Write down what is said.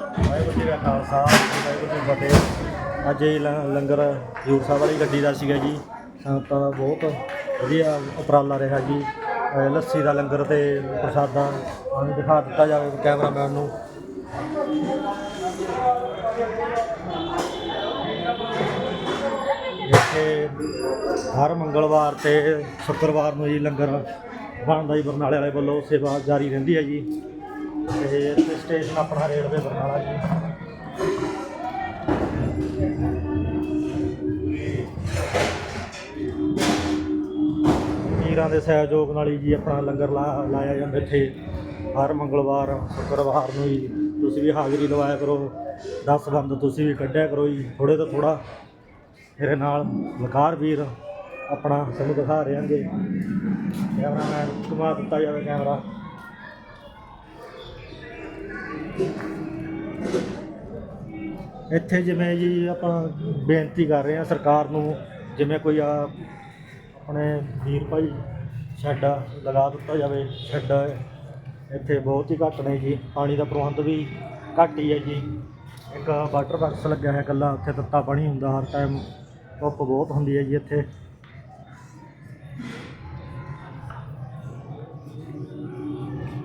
ਵਾਹਿਗੁਰੂ ਜੀ ਕਾ ਖਾਲਸਾ, ਵਾਹਿਗੁਰੂ ਜੀ ਕੀ ਫਤਿਹ। ਅੱਜ ਇਹ ਲ- ਲੰਗਰ ਹਜ਼ੂਰ ਸਾਹਿਬ ਵਾਲੀ ਗੱਡੀ ਦਾ ਸੀਗਾ ਜੀ। ਸੰਗਤਾਂ ਦਾ ਬਹੁਤ ਵਧੀਆ ਉਪਰਾਲਾ ਰਿਹਾ ਜੀ। ਅਹ ਲੱਸੀ ਦਾ ਲੰਗਰ ਤੇ ਪ੍ਰਸਾਦਾ ਸਾਨੂੰ ਦਿਖਾ ਦਿੱਤਾ ਜਾਵੇ ਕੈਮਰਾਮੈਨ ਨੂੰ। ਇੱਥੇ ਹਰ ਮੰਗਲਵਾਰ ਤੇ ਸ਼ੁੱਕਰਵਾਰ ਨੂੰ ਜੀ ਲੰਗਰ ਬਣਦਾ ਜੀ ਬਰਨਾਲੇ ਵਾਲੇ ਵੱਲੋਂ ਸੇਵਾ ਜਾਰੀ ਰਹਿੰਦੀ ਹੈ ਜੀ। ਤੇ ਇੱਥੇ ਸਟੇਸ਼ਨ ਆਪਣਾ ਰੇਲਵੇ ਬਰਨਾਲਾ ਜੀ। ਵੀਰਾਂ ਦੇ ਸਹਿਯੋਗ ਨਾਲ ਹੀ ਜੀ ਆਪਣਾ ਲੰਗਰ ਲਾ- ਲਾਇਆ ਜਾਂਦਾ ਇੱਥੇ। ਹਰ ਮੰਗਲਵਾਰ, ਸ਼ੁੱਕਰਵਾਰ ਨੂੰ ਜੀ ਤੁਸੀਂ ਵੀ ਹਾਜ਼ਰੀ ਲਵਾਇਆ ਕਰੋ। 10 ਬੰਦ ਤੁਸੀਂ ਵੀ ਕੱਢਿਆ ਕਰੋ ਜੀ। ਥੋੜੇ ਤੋਂ ਥੋੜਾ ਮੇਰੇ ਨਾਲ ਲਕਾਰ ਵੀਰ ਆਪਣਾ ਸਾਨੂੰ ਦਿਖਾ ਰਹੇ ਹਾਂਗੇ। ਕੈਮਰਾਮੈਨ ਘੁਮਾ ਦਿੱਤਾ ਜਾਵੇ ਕੈਮਰਾ। ਇੱਥੇ ਜਿਵੇਂ ਜੀ ਆਪਾਂ ਬੇਨਤੀ ਕਰ ਰਹੇ ਹਾਂ ਸਰਕਾਰ ਨੂੰ, ਜਿਵੇਂ ਕੋਈ ਆ ਆਪਣੇ ਵੀਰ ਭਾਈ ਸ਼ੈੱਡ ਲਗਾ ਦਿੱਤਾ ਜਾਵੇ, ਸ਼ੈੱਡ ਇੱਥੇ ਬਹੁਤ ਹੀ ਘੱਟ ਨੇ ਜੀ, ਪਾਣੀ ਦਾ ਪ੍ਰਬੰਧ ਵੀ ਘੱਟ ਹੀ ਹੈ ਜੀ। ਇੱਕ ਵਾਟਰ ਬਾਕਸ ਲੱਗਿਆ ਹੈ ਇਕੱਲਾ, ਉੱਥੇ ਤੱਤਾ ਪਾਣੀ ਹੁੰਦਾ, ਹਰ ਟਾਈਮ ਧੁੱਪ ਬਹੁਤ ਹੁੰਦੀ ਹੈ ਜੀ ਇੱਥੇ।